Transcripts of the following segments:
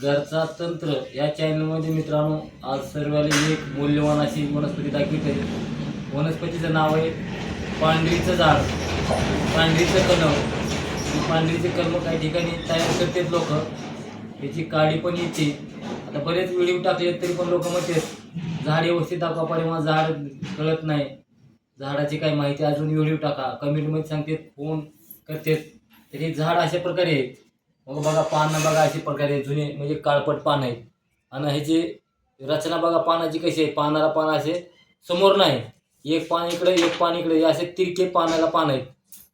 घरचा तंत्र या चॅनलमध्ये मित्रांनो आज सर्वांना एक मूल्यवान अशी वनस्पती दाखवित आहे. वनस्पतीचं नाव आहे पांढरीचं झाड. पांढरीचं कलम पांढरीचे कलम काही ठिकाणी तयार करतात लोक. त्याची काळी पण येते. आता बरेच व्हिडिओ टाकले तरी पण लोक म्हणतात झाड व्यवस्थित दाखवा पाहिजे मला झाड कळत नाही. झाडाची काही माहिती अजून व्हिडिओ टाका. कमेंटमध्ये सांगतात फोन करतात. तर हे झाड अशा प्रकारे आहे मग बघा पानं बघा अशा प्रकारे जुने म्हणजे काळपट पान आहेत. आणि ह्याची रचना बघा पानाची कशी आहे? पानाला पान असे समोर नाही. एक पान इकडे एक पान इकडे असे तिरके पानाला पान आहेत.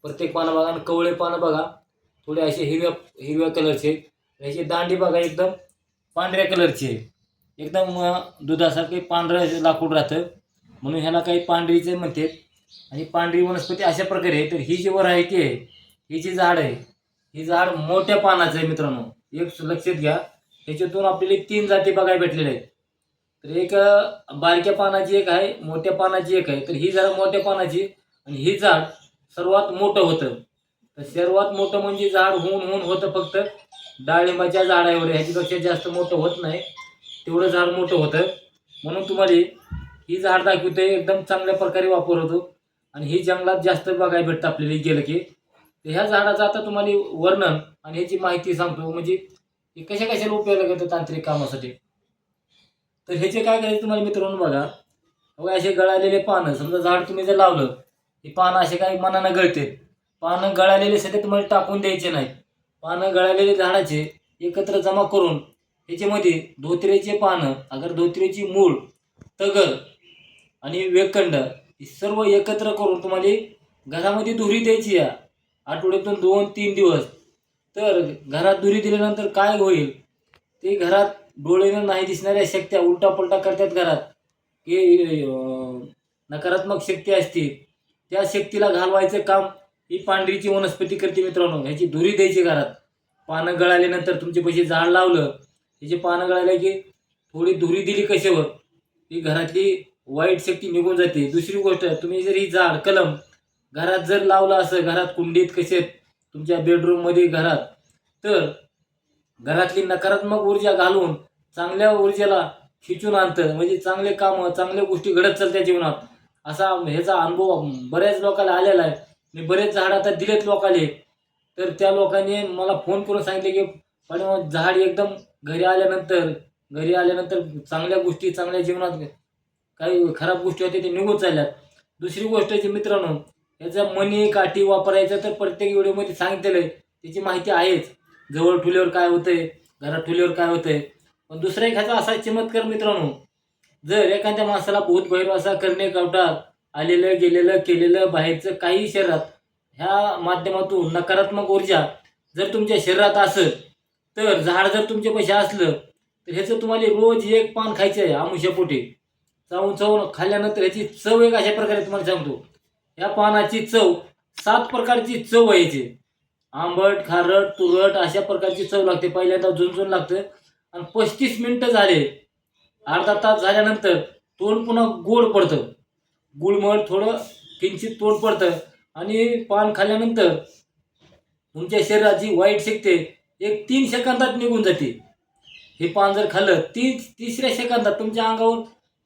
प्रत्येक पानं बघा आणि कवळे पानं बघा. थोडे असे हिरव्या हिरव्या कलरचे ह्याची दांडी बघा एकदम पांढऱ्या कलरची आहे. एकदम दुधासारखे पांढरं लाकूड राहतं. म्हणून ह्याला काही पांढरीचे म्हणतात. आणि पांढरी वनस्पती अशा प्रकारे आहे तर ही जी व्हरायटी आहे ही जी झाड आहे ही झाड मोठ्या पानाचं आहे मित्रांनो. एक लक्षात घ्या. ह्याच्यातून आपल्याला तीन जाती बघायला भेटलेल्या आहेत. तर एक बारक्या पानाची एक आहे मोठ्या पानाची एक आहे. तर ही झाड मोठ्या पानाची आणि ही झाड सर्वात मोठं होतं. तर सर्वात मोठं म्हणजे झाड होऊन होऊन होतं फक्त. डाळिंबाच्या झाडावर ह्याच्यापेक्षा जास्त मोठं होत नाही. तेवढं झाड मोठं होतं. म्हणून तुम्हाला ही झाड दाखवतोय. एकदम चांगल्या प्रकारे वापर होतो आणि ही जंगलात जास्त बघायला भेटतं आपल्याला. गेलं की ह्या झाडाचं आता तुम्हाला वर्णन आणि ह्याची माहिती सांगतो. म्हणजे हे कशा कशाला उपयोगाला करतो तांत्रिक कामासाठी? तर ह्याचे काय करायचं तुम्हाला मित्रांनो बघा. बघा असे गळालेले पानं समजा झाड तुम्ही जर लावलं हे पानं असे काही मनानं गळते. पानं गळालेले सध्या तुम्हाला टाकून द्यायचे नाही पानं गळालेले झाडाचे एकत्र जमा करून ह्याच्यामध्ये धोत्रेचे पानं अगर धोत्रेची मूळ तगर आणि वेकंड हे सर्व एकत्र करून तुम्हाला घरामध्ये धुरी द्यायची या. आठवड्यातून दोन तीन दिवस. तर घरात दुरी दिल्यानंतर काय होईल? ते घरात डोळेनं नाही दिसणाऱ्या शक्त्या उलटापलटा करतात घरात. की नकारात्मक शक्ती असते त्या शक्तीला घालवायचं काम ही पांढरीची वनस्पती करते मित्रांनो. ह्याची धुरी द्यायची घरात. पानं गळाल्यानंतर तुमचे पैसे झाड लावलं. त्याची पानं गळाले की थोडी धुरी दिली कशावर? ही घरातली वाईट शक्ती निघून जाते. दुसरी गोष्ट तुम्ही जर ही झाड कलम घरात जर लावलं असं घरात कुंडीत कसे तुमच्या बेडरूममध्ये घरात तर घरातली नकारात्मक ऊर्जा घालून चांगल्या ऊर्जेला खिचून आणतं. म्हणजे चांगले कामं चांगल्या गोष्टी घडत चालत्या जीवनात. असा ह्याचा अनुभव बऱ्याच लोकांना आलेला आहे. मी बरेच झाड आता दिलेत लोकांनी. तर त्या लोकांनी मला फोन करून सांगितले की पण मग झाड एकदम घरी आल्यानंतर घरी आल्यानंतर चांगल्या गोष्टी चांगल्या जीवनात काही खराब गोष्टी होत्या ते निघून चालल्यात. दुसरी गोष्ट जी मित्रांनो याचा मनी काठी वापरायचं तर प्रत्येक व्हिडिओमध्ये सांगितलेलं आहे. त्याची माहिती आहेच. जवळ ठुल्यावर काय होतंय? घरात ठुल्यावर काय होतंय? पण दुसरा एखादा असा चमत्कार मित्रांनो जर एखाद्या माणसाला भूत भैरव असा करणे कवटात आलेलं गेलेलं केलेलं बाहेरचं काही शरीरात ह्या माध्यमातून नकारात्मक ऊर्जा जर तुमच्या शरीरात असेल तर झाड जर तुमच्या पैसे असलं तर ह्याचं तुम्हाला रोज एक पान खायचं आहे आमुष्यापोटी. चावून चावून खाल्ल्यानंतर ह्याची चव एक अशा प्रकारे तुम्हाला सांगतो. या पानाची चव सात प्रकारची चव आहे याची. आंबट खारट तुरट अशा प्रकारची चव लागते. पहिल्यांदा झुंझुन लागतं. आणि पस्तीस मिनिटं झाले. अर्धा तास झाल्यानंतर तोंड पुन्हा गोड पडतं. गुळमळ थोडं किंचित तोंड पडतं. आणि पान खाल्ल्यानंतर तुमच्या शरीराची वाईट शिकते एक तीन सेकंदात निघून जाते. हे पान जर खाल्लं ती तिसऱ्या सेकंदात तुमच्या अंगावर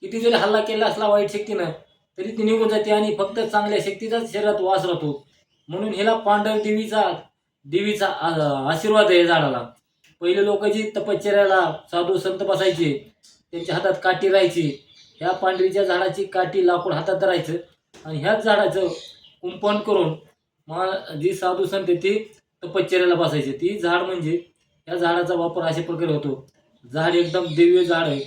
किती जरी हल्ला केला असला वाईट शक्तीनं तरी ती निघून जाते आणि फक्त चांगल्या शक्तीचाच शरीरात वास राहतो. म्हणून ह्याला पांढर देवीचा देवीचा आशीर्वाद आहे झाडाला. पहिले लोक जी तपश्चर्याला साधू संत बसायचे त्यांच्या हातात काठी राहायची. ह्या पांढरीच्या झाडाची काठी लाकूड हातात राहायचं आणि ह्याच झाडाचं कुंपण करून मा जी साधू संत आहे ती तपश्चर्याला बसायचे. ती झाड म्हणजे ह्या झाडाचा वापर अशा प्रकारे होतो. झाड एकदम दिव्य झाड आहे.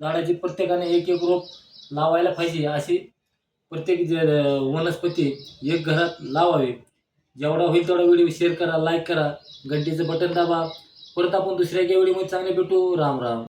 झाडाची प्रत्येकाने एक एक रोप लावायला पाहिजे अशी प्रत्येक वनस्पती एक घरात लावावे. जेवढा होईल तेवढा व्हिडिओ शेअर करा लाईक करा. घंटीचं बटन दाबा. परत आपण दुसऱ्या एका व्हिडिओमध्ये चांगले भेटू. राम राम.